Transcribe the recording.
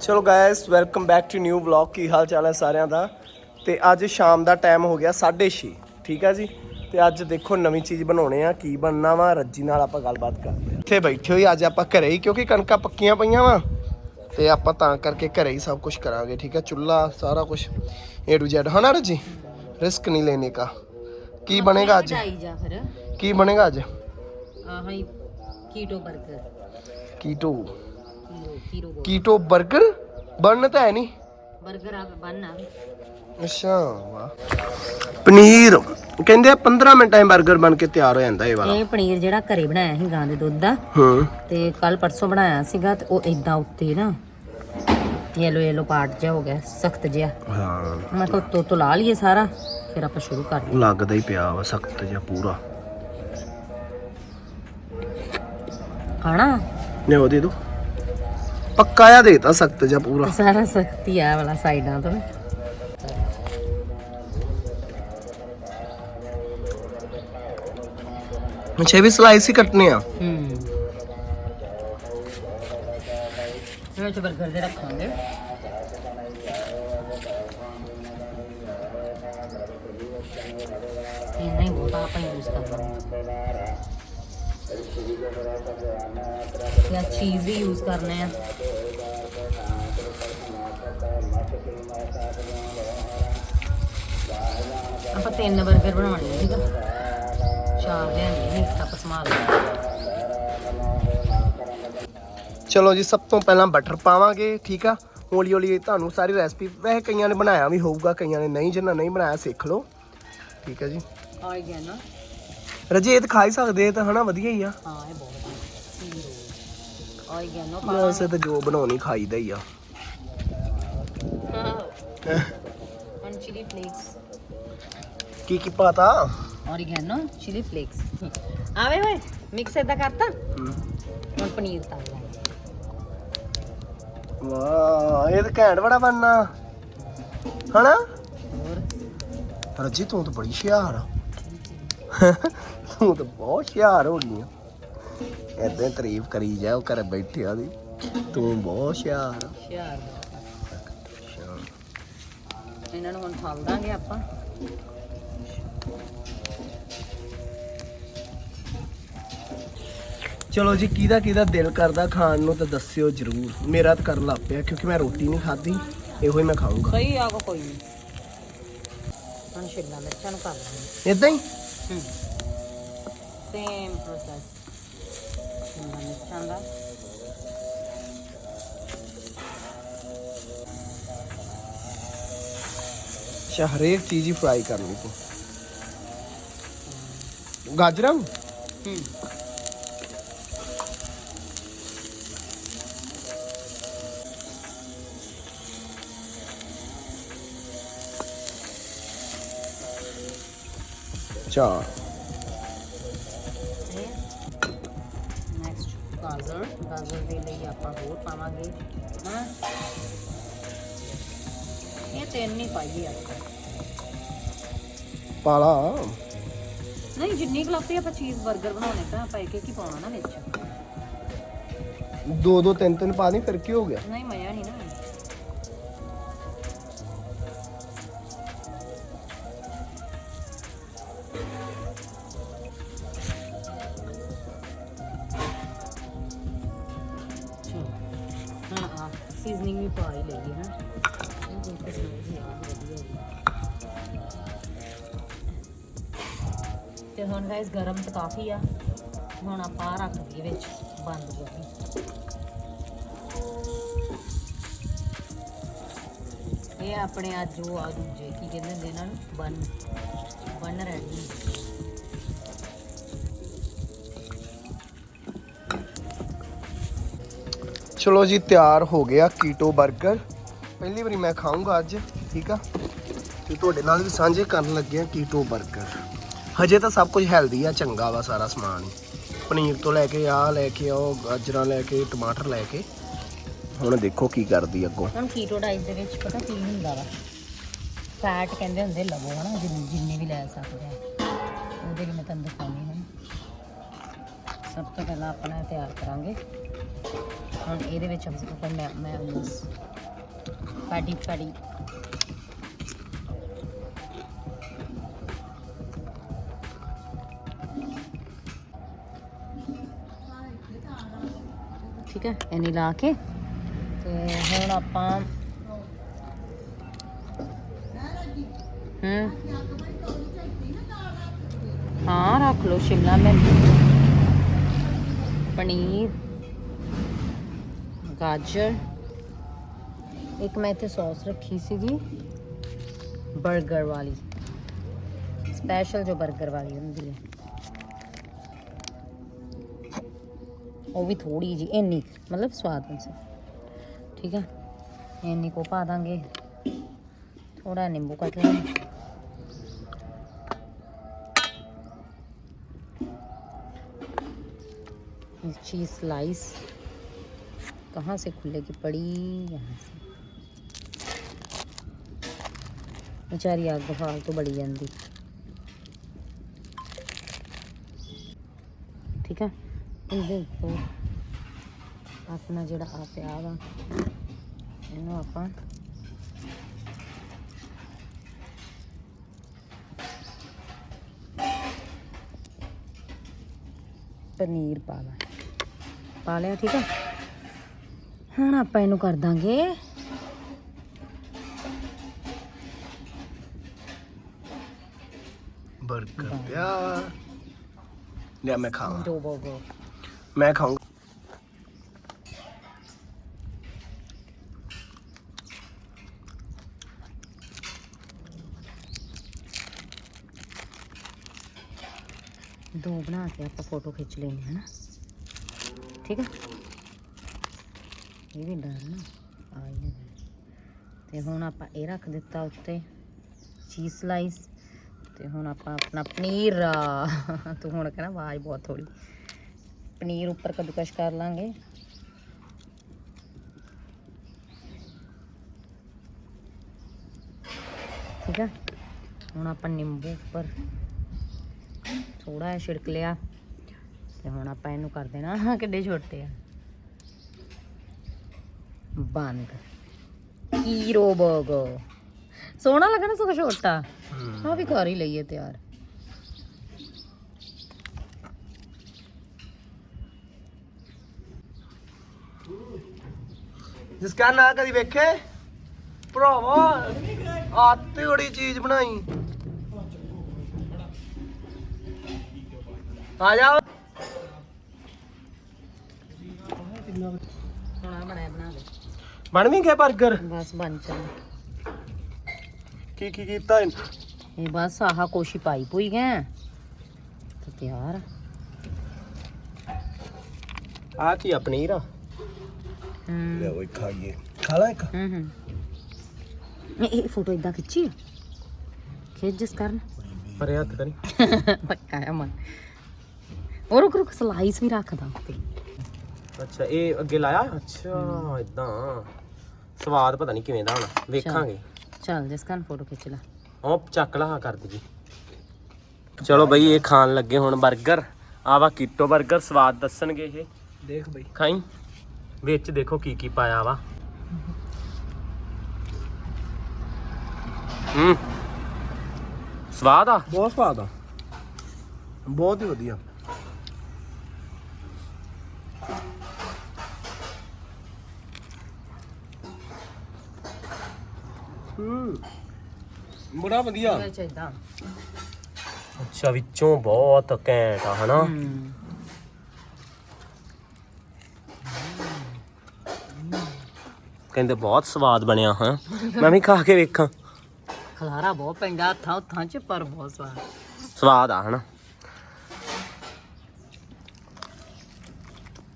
ਚਲੋ guys welcome back to new vlog ਕੀ ਹਾਲ ਚਾਲ ਹੈ ਸਾਰਿਆਂ ਦਾ? ਤੇ ਅੱਜ ਸ਼ਾਮ ਦਾ ਟਾਈਮ ਹੋ ਗਿਆ 6:30 ਠੀਕ ਆ ਜੀ? ਤੇ ਅੱਜ ਦੇਖੋ ਨਵੀਂ ਚੀਜ਼ ਬਣਾਉਣੇ ਆ ਕੀ ਬਣਨਾ ਵਾ ਰੱਜੀ ਨਾਲ ਆਪਾਂ ਗੱਲਬਾਤ ਕਰਦੇ ਆ। ਇੱਥੇ ਬੈਠੇ ਹੋਈ ਅੱਜ ਆਪਾਂ ਘਰੇ ਹੀ ਕਿਉਂਕਿ ਕਣਕਾਂ ਪੱਕੀਆਂ ਪਈਆਂ ਵਾ। ਤੇ ਆਪਾਂ ਤਾਂ ਕਰਕੇ ਘਰੇ ਹੀ ਸਭ ਕੁਝ ਕਰਾਂਗੇ ਠੀਕ ਹੈ ਚੁੱਲਾ ਸਾਰਾ ਕੁਝ A to Z ਹਨਾ ਰੱਜੀ? ਰਿਸਕ ਨਹੀਂ ਲੈਣੇ ਕਾ। ਕੀ ਬਣੇਗਾ ਅੱਜ? ਵਧਾਈ ਜਾ ਫਿਰ। ਕੀ ਬਣੇਗਾ ਅੱਜ? ਆਹ ਹੀ ਕੀਟੋ 버ਗਰ ਕੀਟੋ कीटो कीटो कीटो ਤਾਂ ਹੈ ਨਹੀਂ 버ਗਰ ਆ ਬਣ ਅੱਛਾ ਵਾਹ। ਪਨੀਰ। ਕਹਿੰਦੇ 15 ਮਿੰਟਾਂ 'ਚ 버ਗਰ ਬਣ ਕੇ ਤਿਆਰ ਹੋ ਜਾਂਦਾ ਇਹ ਵਾਲਾ। ਇਹ ਪਨੀਰ ਜਿਹੜਾ ਘਰੇ ਬਣਾਇਆ ਸੀ ਗਾਂ ਦੇ ਦੁੱਧ ਦਾ। ਹੂੰ। ਤੇ ਕੱਲ ਪਰਸੋਂ ਬਣਾਇਆ ਸੀਗਾ ਤੇ ਉਹ ਇਦਾਂ ਉੱਤੇ ਨਾ ਯੈਲੋ ਯੈਲੋ ਪਾਰਟ ਜਿਹਾ ਹੋ ਗਿਆ ਸਖਤ ਜਿਹਾ। ਹਾਂ। ਮੈਂ ਕਿਹਾ ਤੋ ਤੋ ਲਾ ਲਈਏ ਸਾਰਾ ਫਿਰ ਆਪਾਂ ਸ਼ੁਰੂ ਕਰ ਲਈਏ ਲੱਗਦਾ ਹੀ ਪਿਆ ਵਾ ਸਖਤ ਜਿਹਾ ਪੂਰਾ। ਖਾਣਾ? ਨੇ ਉਹ ਦੇ ਦੋ। ਪੱਕਾ ਆ ਦੇਤਾ ਸਖਤ ਜਿਹਾ ਪੂਰਾ ਸਾਰਾ ਸਖਤੀ ਆ ਵਾਲਾ ਸਾਈਡਾਂ ਤੋਂ ਅੱਛਾ ਵੀ ਸਲਾਈਸ ਹੀ ਕੱਟਨੇ ਆ ਹੂੰ ਇਹ ਚ 버ਗਰ ਦੇ ਰੱਖਾਂਗੇ ਇਹ ਨਹੀਂ ਬਹੁਤ ਆਪਾਂ ਯੂਜ਼ ਕਰਨਾ ਯਾ ਚੀਜ਼ ਵੀ ਯੂਜ਼ ਕਰਨੇ ਆ। ਆਪਾਂ ਤਿੰਨ 버ਗਰ ਬਣਾਉਣੇ ਠੀਕ ਆ? ਚਾਰ ਨੇ ਇੱਕ ਸੰਭਾਲ ਲਿਆ ਚਲੋ ਜੀ ਸਭ ਤੋਂ ਪਹਿਲਾਂ ਬਟਰ ਪਾਵਾਂਗੇ ਠੀਕ ਆ? ਹੌਲੀ ਹੌਲੀ ਤੁਹਾਨੂੰ ਸਾਰੀ ਰੈਸਪੀ ਵੈਸੇ ਕਈਆਂ ਨੇ ਬਣਾਇਆ ਵੀ ਹੋਊਗਾ ਕਈਆਂ ਨੇ ਨਹੀਂ ਜਿਨ੍ਹਾਂ ਨਹੀਂ ਬਣਾਇਆ ਸਿੱਖ ਲਓ। ਠੀਕ ਆ ਜੀ। ਆ ਗਿਆ ਨਾ ਰਜੇ ਇਹ ਤਾਂ ਖਾ ਹੀ ਸਕਦੇ ਇਹ ਤਾਂ ਹਨਾ ਵਧੀਆ ਹੀ ਆ। ਹਾਂ ਇਹ ਬਹੁਤ ਹੈ ਆ ਗਿਆ ਨਾ ਵੈਸੇ ਤਾਂ ਜੋ ਬਣਾਉਣੀ ਖਾਈਦਾ ਹੀ ਆ। ਹੁਣ ਚਿਲੀ ਫਲੇਕਸ ਕੀ ਕੀ ਪਾਤਾ? ਔਰੀਗੈਨੋ ਚਿਲੀ ਫਲੇਕਸ ਆਵੇ ਹੋਏ ਮਿਕਸ ਇਦਾਂ ਕਰਤਾ। ਹੁਣ ਪਨੀਰ ਲਾਂਗੇ ਵਾਹ ਇਹ ਤਾਂ ਘੈਂਟ ਬੜਾ ਬਣਨਾ। ਹਨਾ? ਹੋਰ? ਰੱਜੀ ਤੂੰ ਤਾਂ ਬੜੀ ਹੁਸ਼ਿਆਰ ਆ। ਤੂੰ ਤਾਂ ਬਹੁਤ ਹੁਸ਼ਿਆਰ ਹੋ ਗਈ ਆ ਹੀ ਤਾਰੀਫ ਕਰੀ ਜਾ ਉਹ ਘਰੇ ਬੈਠੇ ਆ ਦੀ ਤੂੰ ਬਹੁਤ ਹੁਸ਼ਿਆਰ ਆ। ਸ਼ਿਆਰ ਇਹਨਾਂ ਨੂੰ ਹੁਣ ਤਲ ਦਾਂਗੇ ਆਪਾਂ। ਚਲੋ ਜੀ ਕਿਹਦਾ ਕਿਹਦਾ ਦਿਲ ਕਰਦਾ ਖਾਣ ਨੂੰ ਤਾਂ ਦੱਸਿਓ ਜਰੂਰ। ਮੇਰਾ ਤਾਂ ਕਰਨ ਲੱਗ ਪਿਆ ਕਿਉਂਕਿ ਮੈਂ ਰੋਟੀ ਨਹੀਂ ਖਾਧੀ ਇਹੋ ਹੀ ਮੈਂ ਖਾਊਂਗਾ। ਸਹੀ ਆ ਕੋਈ ਨਹੀਂ ਹੁਣ ਸ਼ਿਮਲਾ ਮਿਰਚਾਂ ਨੂੰ ਕਰ ਲਾਂਗੇ। ਇਦਾਂ ਹੀ? ਸੇਮ ਪ੍ਰੋਸੈਸ ਸ਼ਿਮਲਾ ਮਿਰਚਾਂ ਦਾ ਅੱਛਾ ਹਰੇਕ ਚੀਜ਼ ਹੀ ਫਰਾਈ ਕਰਨੀ ਤੂੰ ਗਾਜਰਾਂ ਹੂੰ ਚਾਰ ਤੇ ਦੇ ਲਈ ਆਪਾਂ ਹੋਰ ਪਾਵਾਂਗੇ ਹਾਂ ਇਹ ਤਿੰਨ ਨਹੀਂ ਪਾਈਏ ਆਪਾਂ ਪਾਲਾ ਨਹੀਂ ਜਿੰਨੀ ਗਲਾਸੀ ਆਪਾਂ ਚੀਜ਼ 버ਗਰ ਬਣਾਉਣੇ ਤਾਂ ਆਪਾਂ ਇੱਕ ਇੱਕ ਹੀ ਪਾਉਣਾ ਨਾ ਵਿੱਚ ਦੋ ਦੋ ਤਿੰਨ ਤਿੰਨ ਪਾ ਦੀ ਫਿਰ ਕੀ ਹੋ ਗਿਆ ਨਹੀਂ ਮਜ਼ਾ ਨਹੀਂ ਨਾ ਸੀਜ਼ਨਿੰਗ ਵੀ ਪਾ ਹੀ ਲਈਏ ਹਾਂ ਤੇ ਹੁਣ ਗਾਇਸ ਗਰਮ ਤਾਂ ਕਾਫੀ ਆ। ਹੁਣ ਆਪਾਂ ਰੱਖ ਦਈਏ ਵਿੱਚ, ਬੰਦ ਗੋਭੀ ਇਹ ਆਪਣੇ ਅੱਜ ਉਹ ਆ ਦੂਜੇ ਕੀ ਕਹਿੰਦੇ ਹੁੰਦੇ ਇਹਨਾਂ ਨੂੰ? ਬਨ ਬਨ ਰੈਡੀ ਚਲੋ ਜੀ, ਤਿਆਰ ਹੋ ਗਿਆ ਕੀਟੋ 버ਗਰ ਪਹਿਲੀ ਵਾਰੀ ਮੈਂ ਖਾਊਂਗਾ ਅੱਜ, ਠੀਕ ਆ? ਤੇ ਤੁਹਾਡੇ ਨਾਲ ਵੀ ਸਾਂਝੇ ਕਰਨ ਲੱਗੇ ਆ ਕੀਟੋ 버ਗਰ ਹਜੇ ਤਾਂ ਸਭ ਕੁਝ ਹੈਲਦੀ ਆ, ਚੰਗਾ ਵਾ ਸਾਰਾ ਸਮਾਨ ਪਨੀਰ ਤੋਂ ਲੈ ਕੇ ਆ ਲੈ ਕੇ ਆਓ, ਗਾਜਰਾਂ ਲੈ ਕੇ, ਟਮਾਟਰ ਲੈ ਕੇ। ਹੁਣ ਦੇਖੋ ਕੀ ਕਰਦੀ ਅੱਗੋਂ। ਹੁਣ ਕੀਟੋ ਡਾਈਟ ਦੇ ਵਿੱਚ ਪਤਾ ਕੀ ਹੁੰਦਾ ਵਾ? ਫੈਟ ਕਹਿੰਦੇ ਹੁੰਦੇ ਲਵੋ, ਹਨਾ? ਜਿੰਨੀ ਜਿੰਨੀ ਵੀ ਲੈ ਸਕਦੇ ਆ। ਉਹਦੇ ਲਈ ਮੈਂ ਤੁਹਾਨੂੰ ਦਿਖਾਉਂਦੀ ਹਾਂ। ਸਭ ਤੋਂ ਪਹਿਲਾਂ ਆਪਣਾ ਤਿਆਰ ਕਰਾਂਗੇ। ਹੁਣ ਇਹਦੇ ਵਿੱਚ ਹਮ ਮੈਂ ਮੈਂ ਫੈਟੀ ਫੈਟੀ ਠੀਕ ਹੈ, ਇਹਨੀ ਲਾ ਕੇ ਤੇ ਹੁਣ ਆਪਾਂ ਹੂੰ। ਹਾਂ, ਰੱਖ ਲਓ ਸ਼ਿਮਲਾ ਮਿਰਚ, ਪਨੀਰ। गाजर, एक मैं इतने सॉस रखी सी बर्गर वाली स्पेशल जो बर्गर वाली होंगी। है वह भी थोड़ी जी, इन्नी मतलब स्वाद से ठीक है? इन्नी को पा देंगे। थोड़ा नींबू कट लेंगे चीज़ स्लाइस कहाँ से खुलेगी पड़ी यहाँ से बेचारी ਅੱਗ ਫਾਲਤੂ ਬੜੀ ਜਾਂਦੀ ਠੀਕ ਹੈ ਇਹਦੇ ਉੱਪਰ ਆਪਣਾ ਜਿਹੜਾ ਆ ਪਿਆ ਵਾ ਇਹਨੂੰ ਆਪਾਂ ਪਨੀਰ ਪਾ ਲਾ ਪਾ ਲਿਆ ਠੀਕ ਆ ਹੁਣ ਆਪਾਂ ਇਹਨੂੰ ਕਰ ਦਾਂਗੇ। 버ਗਰ ਪਿਆ। ਲਿਆ ਮੈਂ ਖਾਵਾਂ। ਦੋ ਬੋਗੋ ਮੈਂ ਖਾਊਂਗਾ ਦੋ ਬਣਾ ਕੇ ਆਪਾਂ ਫੋਟੋ ਖਿੱਚ ਲੈਣੀ ਹੈ ਨਾ। ਠੀਕ ਹੈ? ਇਹ ਡਰ ਨਾ, ਆ ਹੀ ਤੇ ਹੁਣ ਆਪਾਂ ਇਹ ਰੱਖ ਦਿੱਤਾ ਉੱਤੇ ਚੀਜ਼ ਸਲਾਈਸ ਤੇ ਹੁਣ ਆਪਾਂ ਆਪਣਾ ਪਨੀਰ ਤੂੰ ਹੁਣ ਕਹਿਣਾ ਆਵਾਜ਼ ਬਹੁਤ ਥੋੜੀ ਪਨੀਰ ਉੱਪਰ ਕੱਦੂਕਸ਼ ਕਰ ਲਾਂਗੇ। ਠੀਕ ਆ? ਹੁਣ ਆਪਾਂ ਨਿੰਬੂ ਉੱਪਰ ਥੋੜਾ ਜਿਹਾ ਛਿੜਕ ਲਿਆ। ਤੇ ਹੁਣ ਆਪਾਂ ਇਹਨੂੰ ਕਰ ਦੇਣਾ ਕਿੱਡੇ ਛੋਟੇ ਆ। ਬੰਦ। 버ਗਰ ਸੋਹਣਾ ਲੱਗਣਾ ਸਗੋਂ ਛੋਟਾ ਆ ਵੀ ਘਰ ਹੀ ਲਈਏ ਤਿਆਰ। ਜਿਸ ਕਾ ਨਾ ਕਦੀ ਵੇਖੇ ਭਰਾਵਾ ਆਤੇ ਬੜੀ ਚੀਜ਼ ਬਣਾਈ। ਆ ਜਾ ਬਣਾਇਆ ਬਣਾ ਦੇ ਬਣ ਵੀ ਗਿਆ 버ਗਰ ਬਸ ਬਣ ਚੱਲ ਕੀ ਕੀ ਕੀਤਾ ਇਹ ਬਸ ਆਹ ਕੋਸ਼ੀ ਪਾਈ ਪੂਈ ਗਏ ਤੇ ਤਿਆਰ ਆ। ਆ ਕੀ ਆ ਪਨੀਰ ਆ? ਹੂੰ ਓਏ ਖਾਈਏ। ਖਾ ਲੈ ਇੱਕ। ਹੂੰ ਹੂੰ ਇਹ- ਇਹ ਫੋਟੋ ਇਦਾਂ ਖਿੱਚੀ ਆ। ਖਿੱਚ ਜਿਸ ਕਰਨ। ਪਰੇ ਹੱਥ ਕਰੀ। ਪੱਕਾ ਹੈ ਮਨ। ਉਹ ਰੁਕ ਰੁਕ ਸਲਾਈਸ ਵੀ ਰੱਖਦਾ ਉੱਤੇ। ਅੱਛਾ ਇਹ ਅੱਗੇ ਲਾਇਆ? ਅੱਛਾ ਇਦਾਂ ਸਵਾਦ ਪਤਾ ਨਹੀਂ ਕਿਵੇਂ ਦਾ ਹੋਣਾ। ਵੇਖਾਂਗੇ। ਚੱਲ ਜਿਸ ਕਰਨ ਫੋਟੋ ਖਿੱਚ ਲੈ। ਉਹ ਚੱਕ ਲਾ ਕਰ ਦਈਏ। ਚਲੋ ਬਈ ਇਹ ਖਾਣ ਲੱਗੇ ਹੁਣ 버ਗਰ ਆ ਵਾ ਕੀਟੋ 버ਗਰ ਸਵਾਦ ਦੱਸਣਗੇ ਇਹ। ਦੇਖ ਬਈ। ਖਾਈ? ਵਿੱਚ ਦੇਖੋ ਕੀ ਕੀ ਪਾਇਆ ਵਾ। ਹੂੰ। ਸਵਾਦ ਆ? ਬਹੁਤ ਸਵਾਦ ਆ। ਬਹੁਤ ਹੀ ਵਧੀਆ। ਹੂੰ ਬੜਾ ਵਧੀਆ ਇਦਾਂ ਅੱਛਾ ਵਿੱਚੋਂ ਬਹੁਤ ਘੈਂਟ ਆ ਹਨਾ? ਕਹਿੰਦੇ ਬਹੁਤ ਸਵਾਦ ਬਣਿਆ ਹਾਂ। ਮੈਂ ਵੀ ਖਾ ਕੇ ਵੇਖਾਂ। ਖਲਾਰਾ ਬਹੁਤ ਪੈਂਦਾ ਹੱਥਾਂ ਹੱਥਾਂ 'ਚ ਪਰ ਬਹੁਤ ਸਵਾਦ। ਸਵਾਦ ਆ ਹਨਾ?